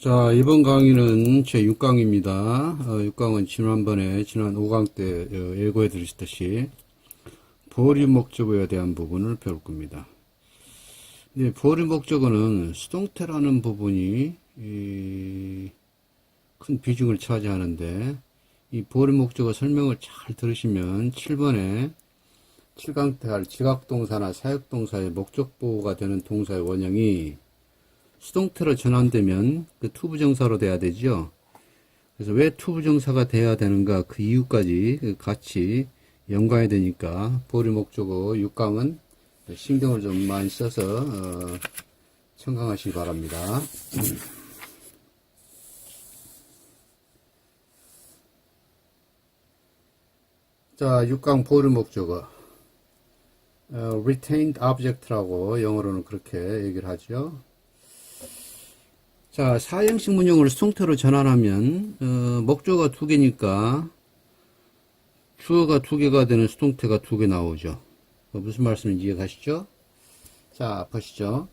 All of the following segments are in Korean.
자, 이번 강의는 제 6강입니다. 어, 6강은 지난번에, 지난 5강 때 어, 예고해 드렸듯이 보리 목적어에 대한 부분을 배울 겁니다. 네, 보리 목적어는 수동태라는 부분이 이, 큰 비중을 차지하는데 이 보리 목적어 설명을 잘 들으시면 7번에 7강 때 할 지각동사나 사역동사의 목적보호가 되는 동사의 원형이 수동태로 전환되면 그 투부정사로 돼야 되죠. 그래서 왜 투부정사가 돼야 되는가 그 이유까지 같이 연관이 되니까 보리 목적어 6강은 신경을 좀 많이 써서 어, 청강하시기 바랍니다. 자, 6강 보리 목적어 어, retained object라고 영어로는 그렇게 얘기를 하죠. 자, 사형식 문형을 수동태로 전환하면 어, 목조가 두 개니까 주어가 두 개가 되는 수동태가 두 개 나오죠. 어, 무슨 말씀인지 이해가시죠? 자, 보시죠.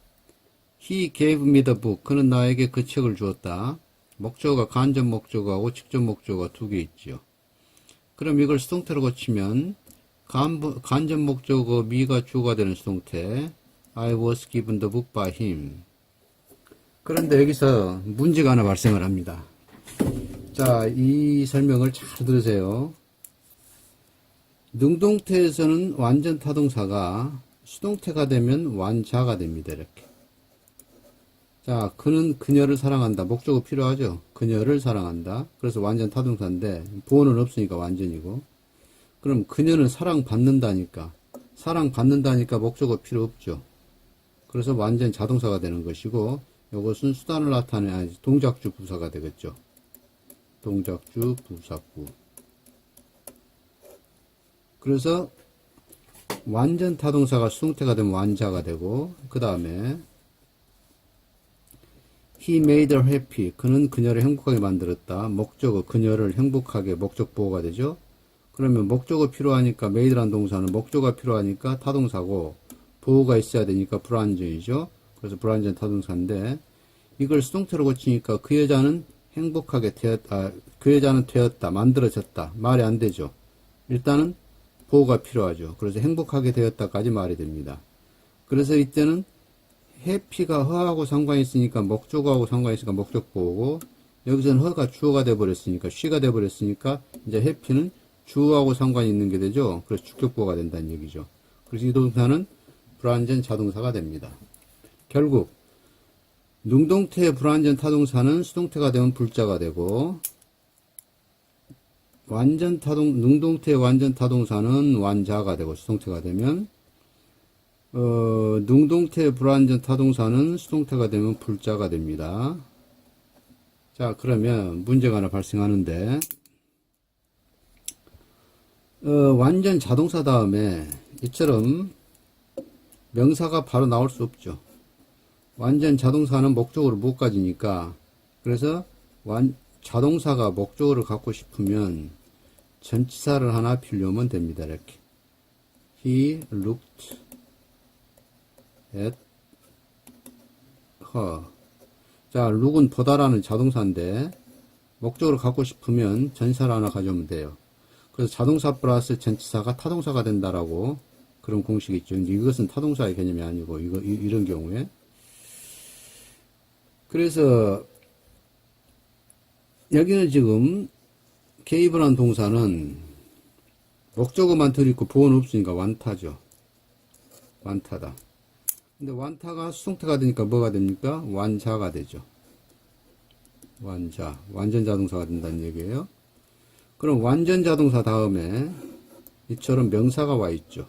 He gave me the book. 그는 나에게 그 책을 주었다. 목조가 간접 목조가하고 직접 목조가 두 개 있죠. 그럼 이걸 수동태로 고치면 간, 간접 목조가 미가 주어가 되는 수동태 I was given the book by him. 그런데 여기서 문제가 하나 발생을 합니다. 자, 이 설명을 잘 들으세요. 능동태에서는 완전 타동사가 수동태가 되면 완자가 됩니다. 이렇게. 자, 그는 그녀를 사랑한다. 목적어 필요하죠? 그녀를 사랑한다. 그래서 완전 타동사인데, 보호는 없으니까 완전이고. 그럼 그녀는 사랑받는다니까. 사랑받는다니까 목적어 필요 없죠. 그래서 완전 자동사가 되는 것이고, 이것은 수단을 나타내는 동작주 부사가 되겠죠. 동작주 부사구. 그래서 완전 타동사가 수동태가 되면 완자가 되고 그 다음에 He made her happy. 그는 그녀를 행복하게 만들었다. 목적어 그녀를 행복하게 목적 보호가 되죠. 그러면 목적어 필요하니까 made란 동사는 목적어가 필요하니까 타동사고 보호가 있어야 되니까 불완전이죠. 그래서 불완전 타동사인데 이걸 수동태로 고치니까 그 여자는 행복하게 되었다. 아, 그 여자는 되었다. 만들어졌다. 말이 안 되죠. 일단은 보호가 필요하죠. 그래서 행복하게 되었다까지 말이 됩니다. 그래서 이때는 해피가 허하고 상관이 있으니까 목적어하고 상관이 있으니까 목적 보호고 여기서는 허가 주어가 돼버렸으니까 쉬가 돼버렸으니까 이제 해피는 주어하고 상관이 있는 게 되죠. 그래서 주격 보호가 된다는 얘기죠. 그래서 이 동사는 불완전 자동사가 됩니다. 결국 능동태의 불완전 타동사는 수동태가 되면 불자가 되고 완전 타동 능동태의 완전 타동사는 완자가 되고 수동태가 되면 어, 능동태의 불완전 타동사는 수동태가 되면 불자가 됩니다. 자 그러면 문제가 하나 발생하는데 어, 완전 자동사 다음에 이처럼 명사가 바로 나올 수 없죠. 완전 자동사는 목적으로 못 가지니까 그래서 완, 자동사가 목적어를 갖고 싶으면 전치사를 하나 필요하면 됩니다. 이렇게 He looked at her 자, look은 보다라는 자동사인데 목적으로 갖고 싶으면 전치사를 하나 가져오면 돼요. 그래서 자동사 플러스 전치사가 타동사가 된다라고 그런 공식이 있죠. 이것은 타동사의 개념이 아니고 이거 이, 이런 경우에 그래서 여기는 지금 게이브란 동사는 목적어만 들있고 보호는 없으니까 완타죠. 완타다. 근데 완타가 수동태가 되니까 뭐가 됩니까? 완자가 되죠. 완자. 완전 자동사가 된다는 얘기예요. 그럼 완전 자동사 다음에 이처럼 명사가 와 있죠.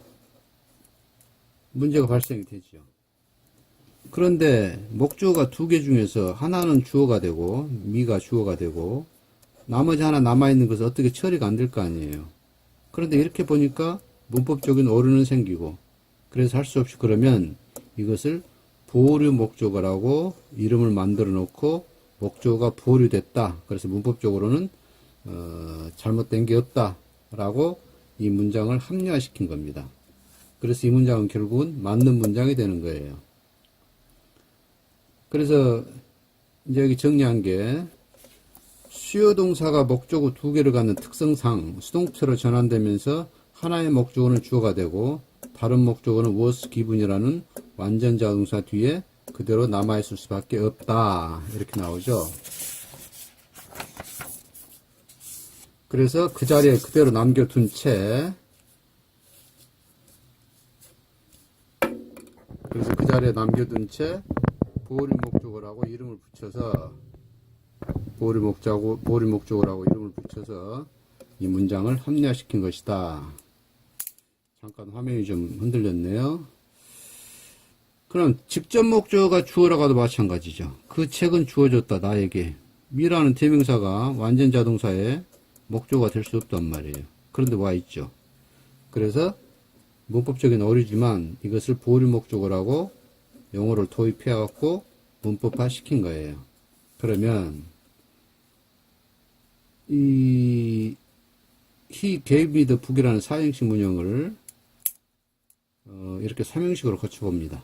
문제가 발생이 되죠. 그런데 목주어가 두 개 중에서 하나는 주어가 되고 미가 주어가 되고 나머지 하나 남아있는 것은 어떻게 처리가 안 될 거 아니에요. 그런데 이렇게 보니까 문법적인 오류는 생기고 그래서 할 수 없이 그러면 이것을 보류 목적어라고 이름을 만들어 놓고 목적어가 보류됐다. 그래서 문법적으로는 어, 잘못된 게 없다 라고 이 문장을 합리화시킨 겁니다. 그래서 이 문장은 결국은 맞는 문장이 되는 거예요. 그래서 이제 여기 정리한 게 수요 동사가 목적어 두 개를 갖는 특성상 수동태로 전환되면서 하나의 목적어는 주어가 되고 다른 목적어는 was given이라는 완전 자 동사 뒤에 그대로 남아있을 수밖에 없다. 이렇게 나오죠. 그래서 그 자리에 그대로 남겨둔 채 그래서 그 자리에 남겨둔 채 보리 목적어라고 이름을 붙여서 보리 목적어 보리 목적어라고 이름을 붙여서 이 문장을 합리화시킨 것이다. 잠깐 화면이 좀 흔들렸네요. 그럼 직접 목적어가 주어라고 도 마찬가지죠. 그 책은 주어졌다 나에게 미라는 대명사가 완전 자동사의 목적어가 될 수 없단 말이에요. 그런데 와 있죠. 그래서 문법적인 오류지만 이것을 보류 목적어라고 영어를 도입해 갖고 문법화 시킨 거예요. 그러면 이 he gave me the book이라는 사형식 문형을 어, 이렇게 삼형식으로 거쳐봅니다.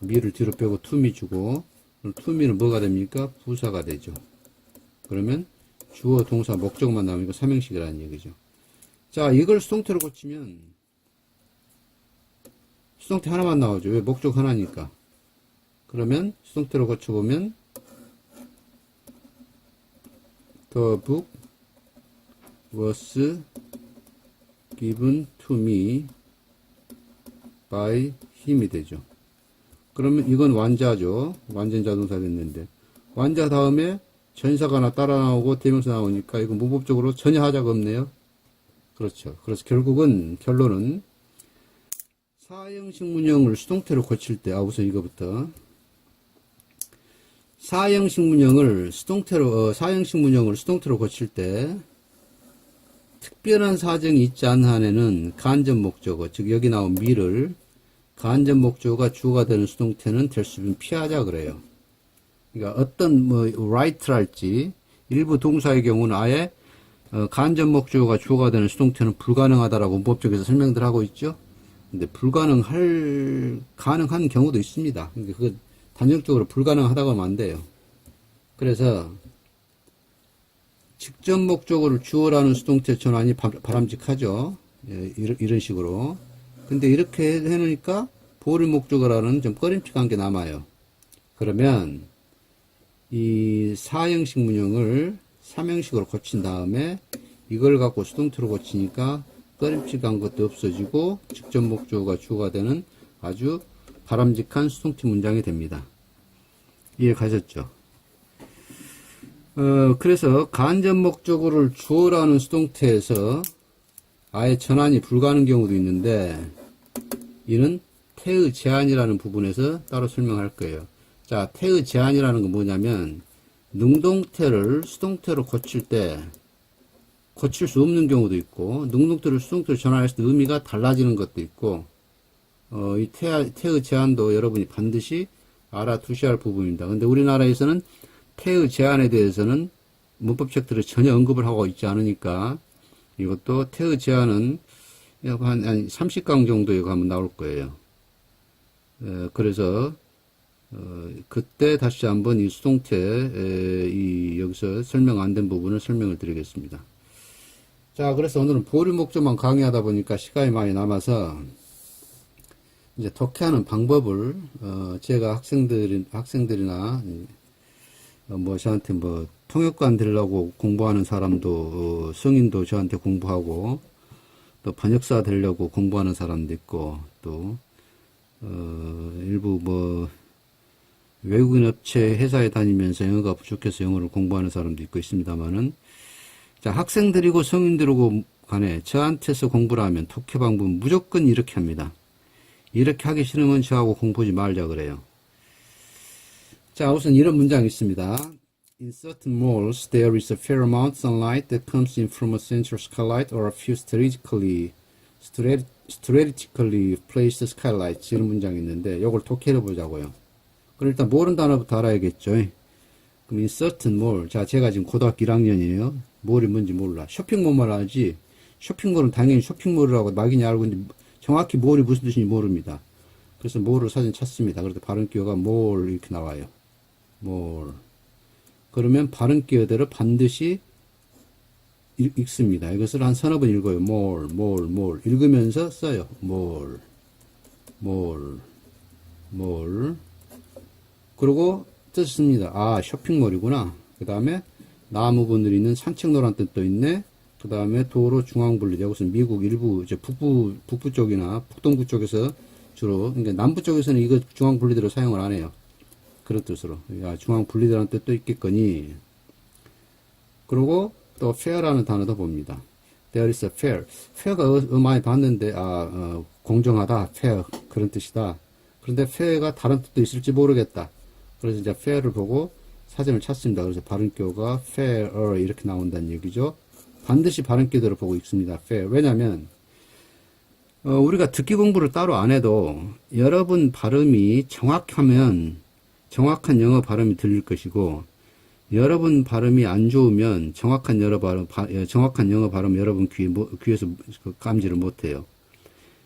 미를 뒤로 빼고 투미 주고 투미는 뭐가 됩니까? 부사가 되죠. 그러면 주어, 동사, 목적만 나오니까 삼형식이라는 얘기죠. 자, 이걸 수동태로 고치면 수동태 하나만 나오죠. 왜? 목적 하나니까. 그러면 수동태로 고쳐보면 The book was given to me by 힘이 되죠. 그러면 이건 완자죠. 완전 자 동사 됐는데 완자 다음에 전사가 하나 따라 나오고 대명사 나오니까 이거 문법적으로 전혀 하자가 없네요. 그렇죠. 그래서 결국은 결론은 사형식 문형을 수동태로 고칠 때, 아, 우선 이거부터. 사형식 문형을 수동태로, 어, 사형식 문형을 수동태로 고칠 때, 특별한 사정이 있지 않은 한에는 간접 목적어, 즉, 여기 나온 미를 간접 목적어가 주어가 되는 수동태는 될 수 있으면 피하자 그래요. 그러니까 어떤 뭐 right랄지 일부 동사의 경우는 아예 어, 간접 목적어가 주어가 되는 수동태는 불가능하다라고 문법적에서 설명들 하고 있죠. 근데 불가능할 가능한 경우도 있습니다. 근데 그거 단정적으로 불가능하다고 하면 안 돼요. 그래서 직접 목적어를 주어라는 수동태 전환이 바- 바람직하죠. 예, 이런, 이런 식으로. 근데 이렇게 해놓으니까 보를 목적어라는 좀 꺼림칙한 게 남아요. 그러면 이 사형식 문형을 삼형식으로 고친 다음에 이걸 갖고 수동태로 고치니까 꺼림칙한 것도 없어지고 직접 목적어가 주어가 되는 아주 바람직한 수동태 문장이 됩니다. 이해 가셨죠? 어, 그래서 간접 목적어를 주어라는 수동태에서 아예 전환이 불가능한 경우도 있는데 이는 태의 제한이라는 부분에서 따로 설명할 거예요. 자, 태의 제한이라는 건 뭐냐면 능동태를 수동태로 고칠 때 고칠 수 없는 경우도 있고 능동태를 수동태로 때 의미가 달라지는 것도 있고 어, 이 태, 태의 제한도 여러분이 반드시 알아두셔야 할 부분입니다. 근데 우리나라에서는 태의 제한에 대해서는 문법책들을 전혀 언급을 하고 있지 않으니까 이것도 태의 제한은 약 한, 한 30강 정도에 가면 나올 거예요. 에, 그래서 어, 그때 다시 한번 이 수동태 에, 이 여기서 설명 안 된 부분을 설명을 드리겠습니다. 자, 그래서 오늘은 보류 목적만 강의하다 보니까 시간이 많이 남아서 이제 독해하는 방법을 어, 제가 학생들 학생들이나 어, 뭐 저한테 뭐 통역관 되려고 공부하는 사람도 어, 성인도 저한테 공부하고 또 번역사 되려고 공부하는 사람도 있고 또 어, 일부 뭐 외국인 업체 회사에 다니면서 영어가 부족해서 영어를 공부하는 사람도 있고 있습니다만은 자 학생들이고 성인들이고 간에 저한테서 공부를 하면 독해 방법은 무조건 이렇게 합니다. 이렇게 하기 싫으면 저하고 공부하지 말자 그래요. 자 우선 이런 문장이 있습니다. In certain malls, there is a fair amount sunlight that comes in from a central skylight or a few strategically strate- strategically placed skylights 이런 문장이 있는데 이걸 독해를 보자고요. 그럼 일단 모르는 단어부터 알아야겠죠. 그럼 in certain mall, 자 제가 지금 고등학교 1학년이에요. 몰이 뭔지 몰라. 쇼핑몰만 알지. 쇼핑몰은 당연히 쇼핑몰이라고 막연히 알고 있는데 정확히 몰이 무슨 뜻인지 모릅니다. 그래서 몰을 사진 찾습니다. 그래도 발음 기호가 몰 이렇게 나와요. more. 그러면 발음 기어대로 반드시 읽, 읽습니다. 이것을 한 서너 번 읽어요. more, more, more. 읽으면서 써요. more, more, more. 그리고 뜻습니다. 아, 쇼핑몰이구나. 그 다음에 나무 그늘이 있는 산책로란 뜻도 있네. 그 다음에 도로 중앙 분리. 이것은 미국 일부, 이제 북부, 북부 쪽이나 북동부 쪽에서 주로, 그러니까 남부 쪽에서는 이거 중앙 분리대로 사용을 안 해요. 그런 뜻으로. 야, 중앙 분리대라는 뜻도 있겠거니. 그리고 또 fair라는 단어도 봅니다. There is a fair. fair가 어, 어, 많이 봤는데, 아, 어, 공정하다, fair. 그런 뜻이다. 그런데 fair가 다른 뜻도 있을지 모르겠다. 그래서 이제 fair를 보고 사전을 찾습니다. 그래서 발음교가 fair 이렇게 나온다는 얘기죠. 반드시 발음교대로 보고 읽습니다. fair. 왜냐면, 어, 우리가 듣기 공부를 따로 안 해도 여러분 발음이 정확하면 정확한 영어 발음이 들릴 것이고 여러분 발음이 안 좋으면 정확한 영어 발음, 바- 예, 정확한 영어 발음 여러분 귀, 모- 귀에서 그 감지를 못해요.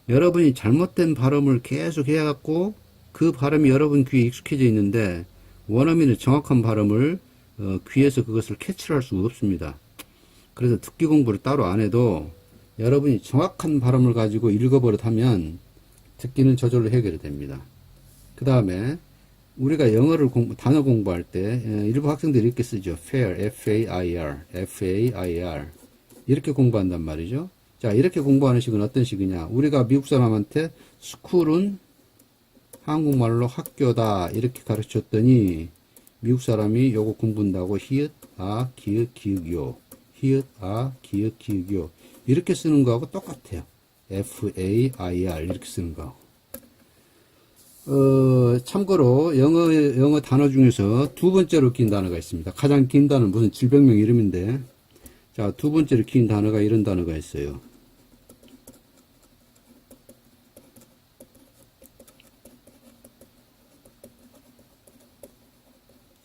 여러분이 잘못된 발음을 계속 해갖고 그 발음이 여러분 귀에 익숙해져 있는데 원어민의 정확한 발음을 어, 귀에서 그것을 캐치를 할 수가 없습니다. 그래서 듣기 공부를 따로 안 해도 여러분이 정확한 발음을 가지고 읽어버릇하면 듣기는 저절로 해결이 됩니다. 그 다음에 우리가 영어를 공부, 단어 공부할 때 에, 일부 학생들이 이렇게 쓰죠. fair, f-a-i-r, f-a-i-r 이렇게 공부한단 말이죠. 자 이렇게 공부하는 식은 어떤 식이냐? 우리가 미국 사람한테 스쿨은 한국말로 학교다 이렇게 가르쳤더니 미국 사람이 요거 공부한다고 히읗, 아, 기역, 기역요, 히읗, 아, 기역, 기역요 이렇게 쓰는 거하고 똑같아요. f-a-i-r 이렇게 쓰는 거하고. 어, 참고로 영어, 영어 단어 중에서 두 번째로 긴 단어가 있습니다. 가장 긴 단어는 무슨 질병명 이름인데, 자, 두 번째로 긴 단어가 이런 단어가 있어요.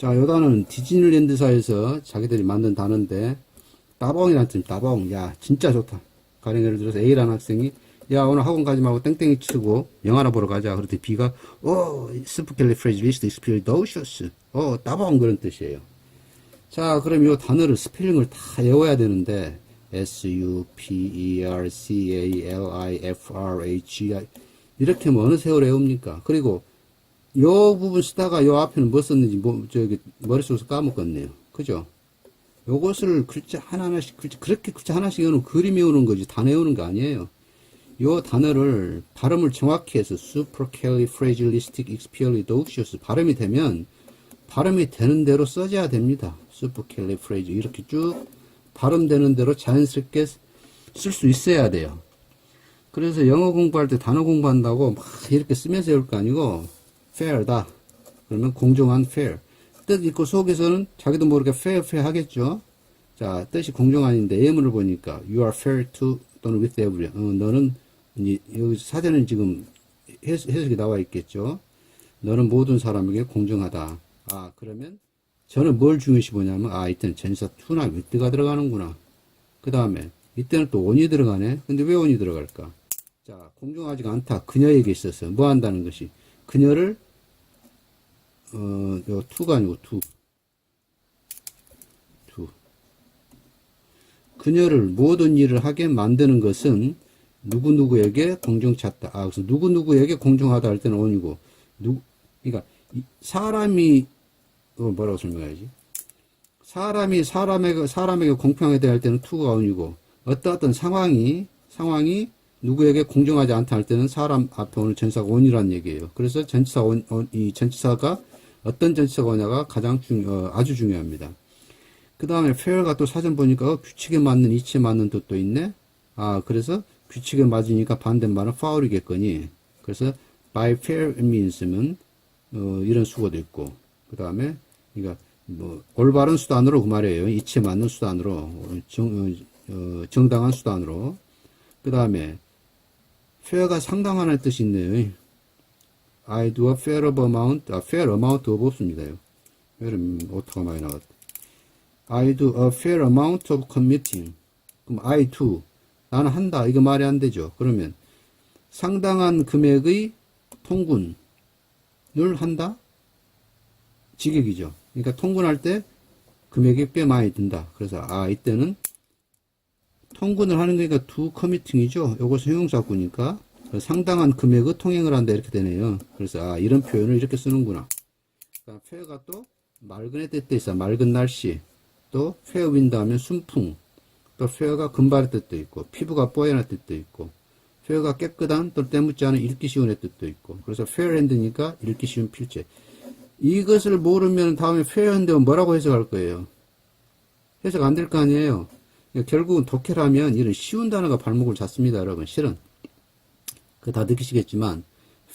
자, 요 단어는 디즈니랜드사에서 자기들이 만든 단어인데, 따봉이라는 뜻, 따봉. 야, 진짜 좋다. 가령 예를 들어서 A라는 학생이, 야, 오늘 학원 가지 말고 땡땡이 치고 영화나 보러 가자. 그랬더니 B가, 오, 스프켈리프레지리스트 익스피리도셔스. 어, 따봉 그런 뜻이에요. 자, 그럼 이 단어를 스펠링을 다 외워야 되는데, S-U-P-E-R-C-A-L-I-F-R-H-I. 이렇게 뭐 어느 세월에 외웁니까? 그리고 요 부분 쓰다가 요 앞에는 뭐 썼는지 뭐 저기 머릿속에서 까먹었네요. 그죠? 요것을 글자 하나하나씩 글자 그렇게 글자 하나씩 외우는 그림 외우는 거지 다 외우는 거 아니에요. 요 단어를 발음을 정확히 해서 supercalifragilisticexpialidocious 발음이 되면 발음이 되는 대로 써줘야 됩니다. supercalifragil 이렇게 쭉 발음되는 대로 자연스럽게 쓸 수 있어야 돼요. 그래서 영어 공부할 때 단어 공부한다고 막 이렇게 쓰면서 외울 거 아니고 fair다. 그러면 공정한 fair. 뜻 있고 속에서는 자기도 모르게 fair fair 하겠죠. 자, 뜻이 공정한인데 예문을 보니까 you are fair to 또는 with everyone. 어, 너는 이- 여기 사전은 지금 해석, 해석이 나와 있겠죠. 너는 모든 사람에게 공정하다. 아, 그러면 저는 뭘 중요시 보냐면 아, 이때는 전사 to나 with가 들어가는구나. 그 다음에 이때는 또 on이 들어가네. 근데 왜 on이 들어갈까? 자, 공정하지가 않다. 그녀에게 있어서 뭐 한다는 것이 그녀를 어, 요 to가 아니고 to. to. 그녀를 모든 일을 하게 만드는 것은 누구누구에게 공정찮다. 아, 그래서 누구누구에게 공정하다 할 때는 on이고, 누, 그러니까, 이 사람이, 어, 뭐라고 설명해야지? 사람이 사람에게, 사람에게 공평하게 대할 때는 on이고, 어떤 어떤 상황이, 상황이 누구에게 공정하지 않다 할 때는 사람 앞에 오는 전치사가 on이라는 얘기예요. 그래서 전치사 온, 온- 이 전치사가 어떤 전치사가 오냐가 가장 중, 어, 아주 중요합니다. 그 다음에 fair가 또 사전 보니까 어, 규칙에 맞는 이치에 맞는 뜻도 있네. 아 그래서 규칙에 맞으니까 반대말은 foul이겠거니. 그래서 by fair means면 어, 이런 수고도 있고 그 다음에 그러니까 뭐 올바른 수단으로 그 말이에요. 이치에 맞는 수단으로 어, 정, 어, 어, 정당한 수단으로 그 다음에 fair가 상당하는 뜻이 있네요. I do a fair amount, 아, fair amount of 없습니다. fair은 오토가 많이 나왔다. I do a fair amount of committing. 그럼 I do. 나는 한다. 이거 말이 안 되죠. 그러면 상당한 금액의 통군을 한다? 직역이죠. 그러니까 통분할 때 금액이 꽤 많이 든다. 그래서 아 이때는 통분을 하는 거니까 두 커미팅이죠. 요것은 형용사구니까 상당한 금액의 통행을 한다 이렇게 되네요. 그래서 아 이런 표현을 이렇게 쓰는구나. 그러니까 페어가 또 맑은 해 뜻도 있어. 맑은 날씨. 또 페어 윈드 하면 순풍. 또 페어가 금발의 뜻도 있고 피부가 뽀얀의 뜻도 있고 페어가 깨끗한 또 때묻지 않은 읽기 쉬운 의 뜻도 있고 그래서 페어핸드니까 읽기 쉬운 필체. 이것을 모르면 다음에 페어핸드면 뭐라고 해석할 거예요? 해석 안 될 거 아니에요. 결국은 독해라면 이런 쉬운 단어가 발목을 잡습니다, 여러분. 실은. 그다 느끼시겠지만,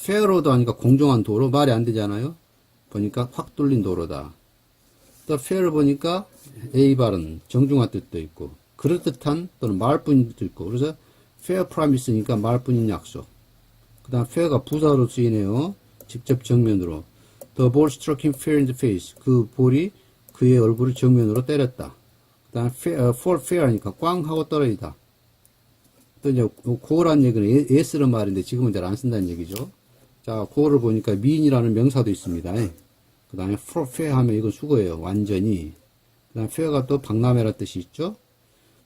페어로도 하니까 공정한 도로 말이 안 되잖아요. 보니까 확 뚫린 도로다. 또 페어를 보니까 A 발은 정중한 뜻도 있고, 그럴듯한 또는 말뿐인 뜻도 있고, 그래서 페어 프라미스니까 말뿐인 약속. 그 다음 페어가 부사로 쓰이네요. 직접 정면으로. The ball struck him fair in the face. 그 볼이 그의 얼굴을 정면으로 때렸다. 그 다음 fair, fall fair 하니까 꽝 하고 떨어지다. 또 이제 고라는 얘기는 예스런 말인데 지금은 잘 안 쓴다는 얘기죠. 자, 고를 보니까 mean이라는 명사도 있습니다. 그 다음에 fair 하면 이건 수거예요. 완전히. 그 다음 fair가 또 박람회라 뜻이 있죠.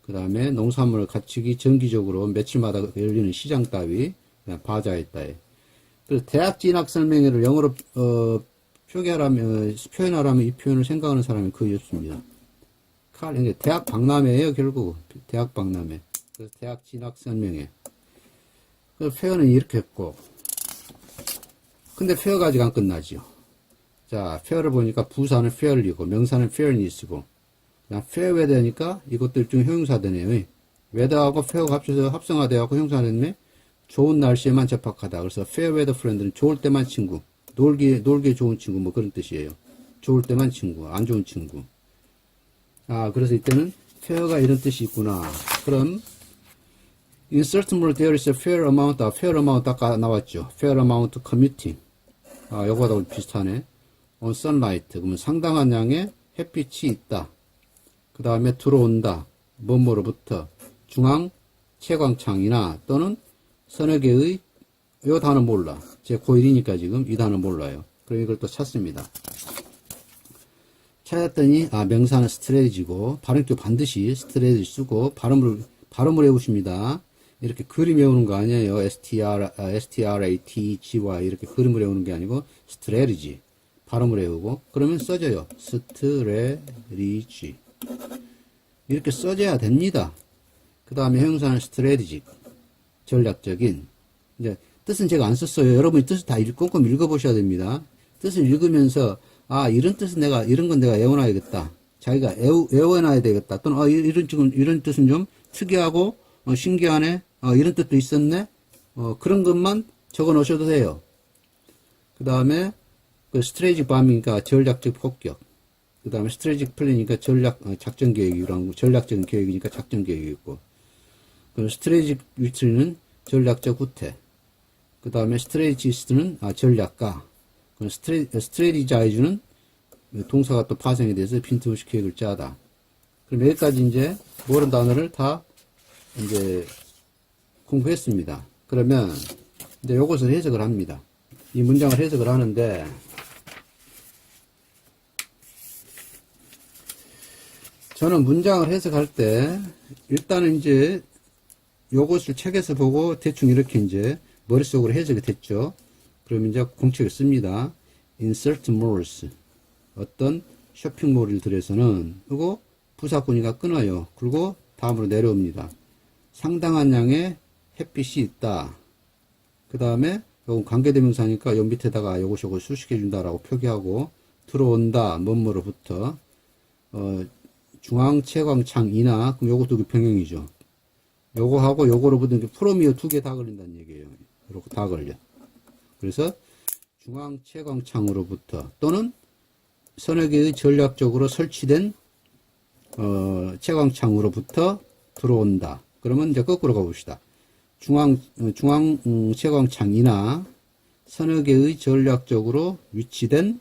그 다음에 농산물 가치기 정기적으로 며칠마다 열리는 시장 따위, 그다음 바자했다. 그래서 대학 진학 설명회를 영어로 어, 표기하라면 표현하라면 이 표현을 생각하는 사람이 거의 없습니다. 칼, 대학 박람회예요 결국 대학 박람회. 그래서 대학 진학 설명회. 그 표현은 이렇게 했고, 근데 페어가 아직 안 끝나죠. 자, 페어를 보니까 부사는 fairly고 명사는 fairness고 그다음 fairweather니까 이것들 중 형용사 되네요. weather하고 fair가 합쳐서 합성화되어갖고 형용사되네. 좋은 날씨에만 접합하다. 그래서 fairweather friend는 좋을 때만 친구, 놀기 놀기 좋은 친구 뭐 그런 뜻이에요. 좋을 때만 친구, 안 좋은 친구. 아, 그래서 이때는 fair가 이런 뜻이 있구나. 그럼 in certain world there is a fair amount, 아, fair amount 아까 나왔죠. fair amount commuting. 아, 요거하고 비슷하네. on sunlight. 그러면 상당한 양의 햇빛이 있다. 그 다음에 들어온다. 뭐뭐로부터 중앙 채광창이나 또는 개의 요 단어 몰라. 제 고1이니까 지금 이 단어 몰라요. 그럼 이걸 또 찾습니다. 찾았더니 아 명사는 스트레지고 발음도 반드시 스트레지 쓰고 발음을 발음을 외우십니다. 이렇게 그림 외우는 거 아니에요. str 아, strat gy 이렇게 그림을 외우는 게 아니고 스트레지 발음을 외우고 그러면 써져요. 스트레리지 이렇게 써져야 됩니다. 그 다음에 형용사는 strategic 전략적인 이제 뜻은 제가 안 썼어요. 여러분이 뜻을 다 읽, 꼼꼼히 읽어보셔야 됩니다. 뜻을 읽으면서 아 이런 뜻은 내가 이런 건 내가 외워놔야겠다. 자기가 외우, 외워놔야 되겠다. 또는 어, 이런 지금 이런 뜻은 좀 특이하고 어, 신기하네. 어, 이런 뜻도 있었네. 어, 그런 것만 적어 놓으셔도 돼요. 그 다음에 그 스트레이직 밤이니까 전략적 폭격. 그 다음에 스트레이직 플랜이니까 전략 어, 작전 계획이라고 전략적인 계획이니까 작전 계획이 있고. 그 스트레이직 위치는 전략적 후퇴. 그 다음에 스트레이지스트는 아, 전략가. 그 스트레, 스트레이자이즈는 동사가 또 파생이 돼서 핀트우시 계획을 짜다. 그럼 여기까지 이제 모든 단어를 다 이제 공부했습니다. 그러면 이제 요것을 해석을 합니다. 이 문장을 해석을 하는데 저는 문장을 해석할 때 일단은 이제 요것을 책에서 보고 대충 이렇게 이제 머릿속으로 해석이 됐죠. 그러면 이제 공책을 씁니다. insert malls. 어떤 쇼핑몰을 들여서는 그리고 부사꾼이가 끊어요. 그리고 다음으로 내려옵니다. 상당한 양의 햇빛이 있다. 그 다음에 관계대명사니까 요 밑에다가 요것 요것 수식해준다라고 표기하고 들어온다 뭐뭐로부터 어, 중앙 채광창이나 그럼 요것도 그 병행이죠. 요거 하고 요거로부터 프로미어 두 개 다 걸린다는 얘기예요. 이렇게 다 걸려. 그래서 중앙 채광창으로부터 또는 서너 개의 전략적으로 설치된 어, 채광창으로부터 들어온다. 그러면 이제 거꾸로 가봅시다. 중앙 어, 중앙 음, 채광창이나 개의 전략적으로 위치된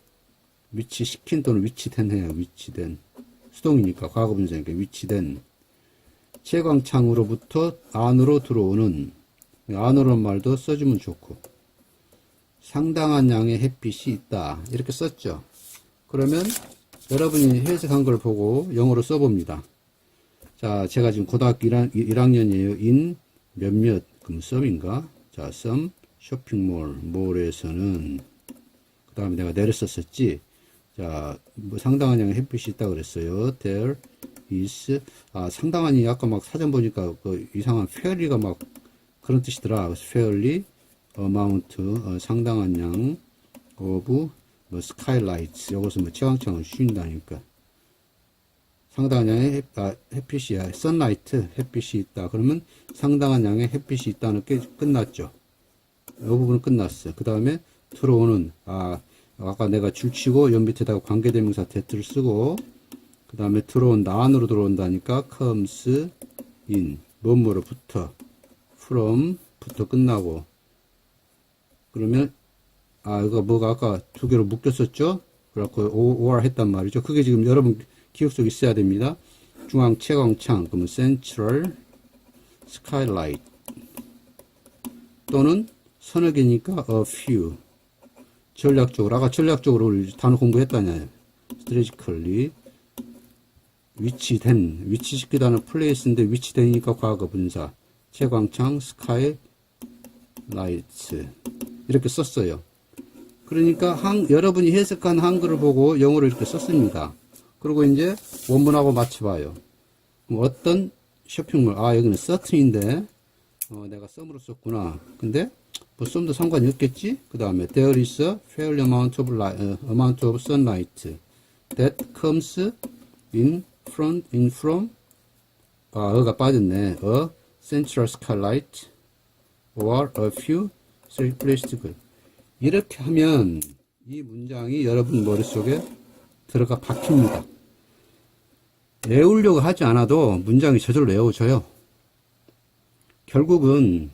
위치시킨 또는 위치된 해요. 위치된 수동이니까 과거 분사니까 위치된 채광창으로부터 안으로 들어오는 안으로는 말도 써주면 좋고 상당한 양의 햇빛이 있다 이렇게 썼죠. 그러면 여러분이 해석한 걸 보고 영어로 써봅니다. 자, 제가 지금 고등학교 1학, 년이에요 인 몇몇 그럼 썸인가? 자, 썸 쇼핑몰 몰에서는 그 다음에 내가 내렸었었지. 자, 뭐 상당한 양의 햇빛이 있다 그랬어요. There is 아 상당한 이 아까 막 사전 보니까 그 이상한 fairly가 막 그런 뜻이더라. 그래서 fairly amount 어, 상당한 양 of 뭐 skylights 여기서 뭐 채광창을 쉰다니까. 상당한 양의 햇, 아, 햇빛이야. 선라이트 햇빛이 있다. 그러면 상당한 양의 햇빛이 있다는 게 끝났죠. 이 부분은 끝났어요. 그 다음에 들어오는 아 아까 내가 줄치고 연 밑에다가 관계대명사 that를 쓰고 그 다음에 들어온다 안으로 들어온다니까 comes in 뭐뭐로부터 from부터 끝나고 그러면 아 이거 뭐가 아까 두 개로 묶였었죠 그래갖고 or 했단 말이죠 그게 지금 여러분 기억 속에 있어야 됩니다. 중앙 채광창 그러면 central skylight. 또는 개니까 a few. 전략적으로 아까 전략적으로 단어 공부했다냐. strategically 위치된 위치시키다는 플레이스인데 위치되니까 과거 분사. 채광창 스카이 라이트 이렇게 썼어요. 그러니까 한, 여러분이 해석한 한글을 보고 영어로 이렇게 썼습니다 그리고 이제 원문하고 맞춰봐요 어떤 쇼핑몰 아 여기는 서튼인데 어, 내가 썸으로 썼구나 근데 뭐 썸도 상관이 없겠지 그 다음에 there is a fair amount of light, uh, amount of sunlight that comes in front in from 아 어가 빠졌네 a central skylight or a few circulated good 이렇게 하면 이 문장이 여러분 머릿속에 들어가 박힙니다 외우려고 하지 않아도 문장이 저절로 외워져요 결국은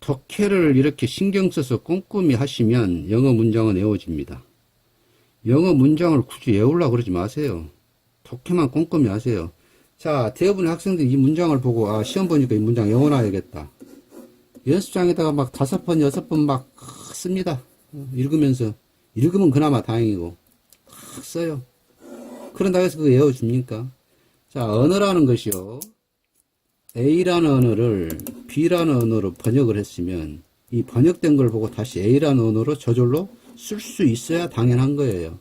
덕혜를 이렇게 신경 써서 꼼꼼히 하시면 영어 문장은 외워집니다. 영어 문장을 굳이 외우려고 그러지 마세요. 덕혜만 꼼꼼히 하세요. 자, 대부분의 학생들이 이 문장을 보고, 아, 시험 보니까 이 문장 외워놔야겠다. 연습장에다가 막 다섯 번, 여섯 번 막 씁니다. 어, 읽으면서. 읽으면 그나마 다행이고. 막 써요. 그런다고 해서 그거 외워줍니까? 자, 언어라는 것이요. A라는 언어를 B라는 언어로 번역을 했으면 이 번역된 걸 보고 다시 A라는 언어로 저절로 쓸 수 있어야 당연한 거예요.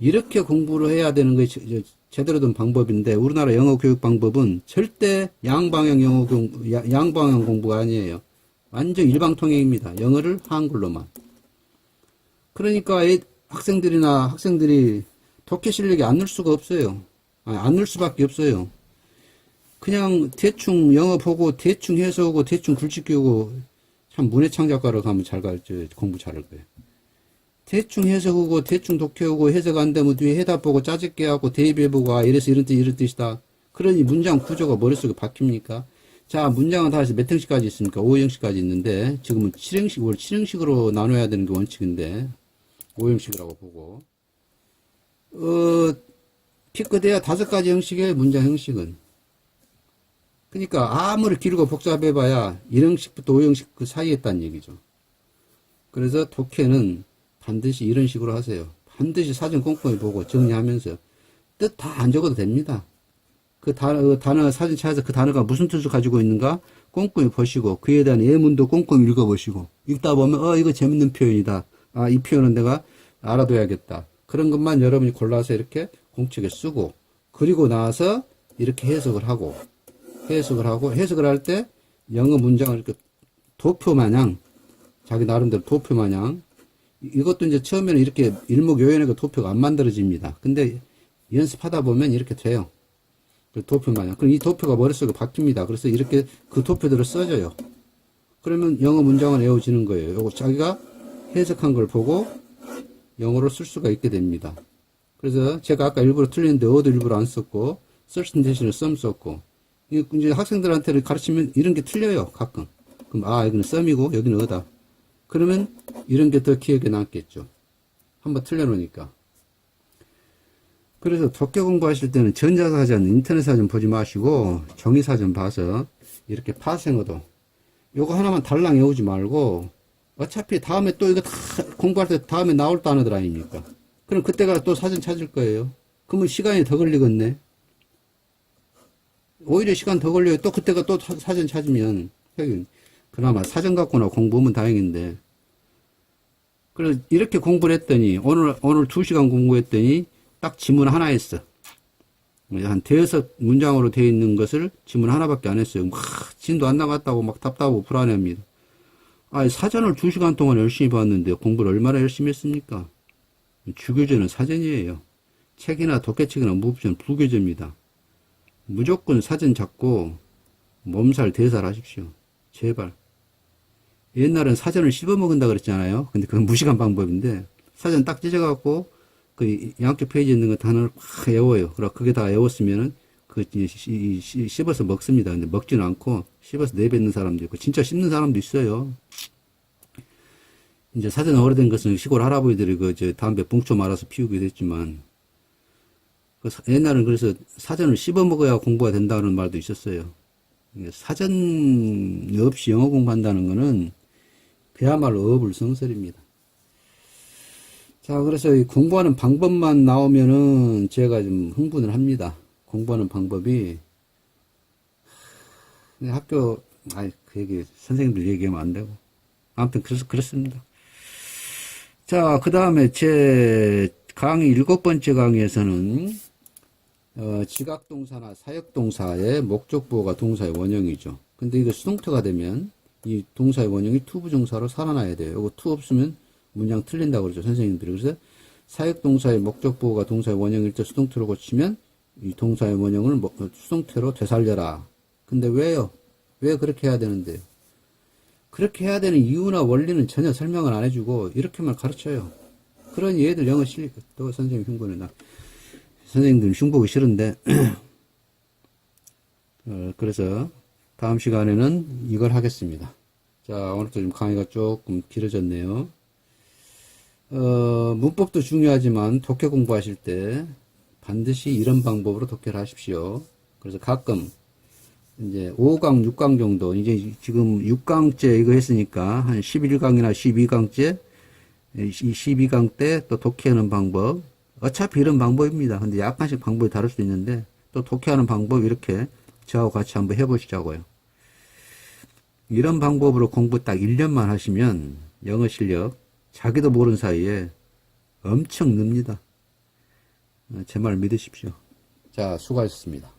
이렇게 공부를 해야 되는 것이 제- 제대로 된 방법인데 우리나라 영어 교육 방법은 절대 양방향 영어 야- 양방향 공부가 아니에요. 완전 일방통행입니다. 영어를 한글로만. 그러니까 애- 학생들이나 학생들이 독해 실력이 안 늘 수가 없어요. 아, 안늘 수밖에 없어요. 그냥 대충 영어 보고 대충 해석하고 대충 글짓 끼우고 참 문해창 작가로 가면 잘 갈, 저, 공부 잘할 거예요. 대충 해석하고 대충 독해오고 해석 안 되면 뒤에 해답 보고 짜집게 하고 대입해보고 아 이래서 이런 뜻 이런 뜻이다. 그러니 문장 구조가 머릿속에 박힙니까? 자 문장은 다 해서 몇 형식까지 있습니까? 5형식까지 있는데 지금은 7형식, 월 7형식으로 나눠야 되는 게 원칙인데 5형식이라고 보고 어 피크돼야 다섯 가지 형식의 문장 형식은 그러니까 아무리 길고 복잡해봐야 1형식부터 5형식 그 사이에 있다는 얘기죠. 그래서 독해는 반드시 이런 식으로 하세요. 반드시 사전 꼼꼼히 보고 정리하면서 뜻 다 안 적어도 됩니다. 그 단어, 그 단어 사진 찾아서 그 단어가 무슨 뜻을 가지고 있는가 꼼꼼히 보시고 그에 대한 예문도 꼼꼼히 읽어보시고 읽다 보면 어 이거 재밌는 표현이다. 아 이 표현은 내가 알아둬야겠다. 그런 것만 여러분이 골라서 이렇게 공책에 쓰고 그리고 나서 이렇게 해석을 하고 해석을 하고 해석을 할 때 영어 문장을 이렇게 도표 마냥 자기 나름대로 도표 마냥 이- 이것도 이제 처음에는 이렇게 일목요연하게 도표가 안 만들어집니다. 근데 연습하다 보면 이렇게 돼요. 그 도표 마냥. 그럼 이 도표가 머릿속에 박힙니다. 그래서 이렇게 그 도표대로 써져요. 그러면 영어 문장은 외워지는 거예요. 요거 자기가 해석한 걸 보고 영어로 쓸 수가 있게 됩니다. 그래서 제가 아까 일부러 틀렸는데 어도 일부러 안 썼고 쓸슨 대신에 썸 썼고 이 이제 학생들한테는 가르치면 이런 게 틀려요 가끔. 그럼 아 여기는 썸이고 여기는 어다. 그러면 이런 게 더 기억에 남겠죠. 한번 틀려놓으니까. 그래서 독해 공부하실 때는 전자사전 인터넷 사전 보지 마시고 종이사전 봐서 이렇게 파생어도 요거 하나만 달랑 외우지 말고 어차피 다음에 또 이거 다 공부할 때 다음에 나올 단어들 아닙니까 그럼 그때가 또 사전 찾을 거예요. 그러면 시간이 더 걸리겠네. 오히려 시간 더 걸려요. 또 그때가 또 사- 사전 찾으면 그나마 사전 갖고나 공부하면 다행인데. 그래서 이렇게 공부를 했더니 오늘 오늘 두 시간 공부했더니 딱 지문 하나 했어. 한 대여섯 문장으로 되어 있는 것을 지문 하나밖에 안 했어요. 막 진도 안 나갔다고 막 답답하고 불안해합니다. 아, 사전을 두 시간 동안 열심히 봤는데 공부를 얼마나 열심히 했습니까? 주교제는 사전이에요. 책이나 독해책이나 무법제는 불교제입니다. 무조건 사전 잡고 몸살 대살 하십시오. 제발. 옛날엔 사전을 씹어먹은다 그랬잖아요. 근데 그건 무식한 방법인데 사전 딱 찢어갖고 그 양쪽 페이지에 있는 거 단어를 확 외워요. 그럼 그게 다 외웠으면은 그 씹어서 먹습니다. 근데 먹지는 않고 씹어서 내뱉는 사람도 있고 진짜 씹는 사람도 있어요. 이제 사전 오래된 것은 시골 할아버지들이 그 저 담배 붕초 말아서 피우기도 했지만 그 사- 옛날은 그래서 사전을 씹어 먹어야 공부가 된다는 말도 있었어요. 사전 없이 영어 공부한다는 거는 그야말로 어불성설입니다. 자, 그래서 이 공부하는 방법만 나오면은 제가 좀 흥분을 합니다. 공부하는 방법이 학교 아이 그 얘기 선생님들 얘기하면 안 되고 아무튼 그래서 그렇습니다. 자, 그 다음에 제 강의 일곱 번째 강의에서는 어, 지각동사나 사역동사의 목적보호가 동사의 원형이죠. 근데 이거 수동태가 되면 이 동사의 원형이 투부정사로 살아나야 돼요. 이거 투 없으면 문장 틀린다고 그러죠. 선생님들이. 그래서 사역동사의 목적보호가 동사의 원형일 때 수동태로 고치면 이 동사의 원형을 뭐- 수동태로 되살려라. 근데 왜요? 왜 그렇게 해야 되는데요? 그렇게 해야 되는 이유나 원리는 전혀 설명을 안 해주고 이렇게만 가르쳐요. 그러니 얘들 영어 실력 또 선생님 흉보네 나 선생님들 흉보기 싫은데 어, 그래서 다음 시간에는 이걸 하겠습니다. 자 오늘도 좀 강의가 조금 길어졌네요. 어, 문법도 중요하지만 독해 공부하실 때 반드시 이런 방법으로 독해를 하십시오. 그래서 가끔 이제 5강, 6강 정도, 이제 지금 6강째 이거 했으니까 한 11강이나 12강째, 이 12강 때 또 독해하는 방법. 어차피 이런 방법입니다. 근데 약간씩 방법이 다를 수 있는데 또 독해하는 방법 이렇게 저하고 같이 한번 해보시자고요. 이런 방법으로 공부 딱 1년만 하시면 영어 실력 자기도 모르는 사이에 엄청 늡니다. 제 말 믿으십시오. 자, 수고하셨습니다.